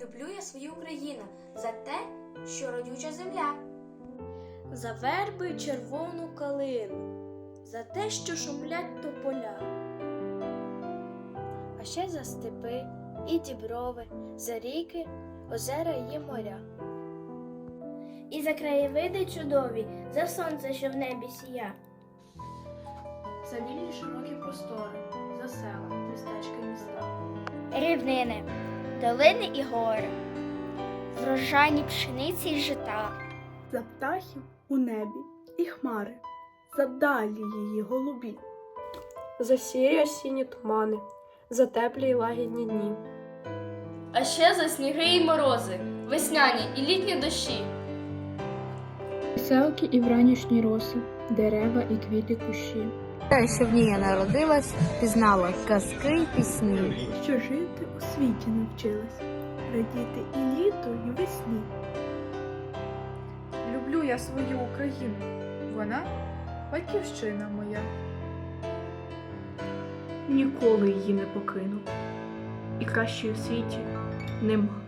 Люблю я свою Україну за те, що родюча земля. За верби й червону калину, за те, що шумлять тополя. А ще за степи і діброви, за ріки, озера і моря. І за краєвиди чудові, за сонце, що в небі сія. За вільні широкі простори, за села, містечка і міста. Рівнини, долини і гори, врожайні пшениці й жита. за птахів у небі і хмари, за далі її голубі. за сірі осінні тумани, за теплі й лагідні дні. А ще за сніги й морози, весняні і літні дощі. Веселки і вранішні роси, дерева і квіти кущі. Те, що в ній я народилась, пізнала казки й пісні. Що жити у світі навчилась, радіти і літо, і весні. Люблю я свою Україну. Вона батьківщина моя. Ніколи її не покину. І кращої в світі нема.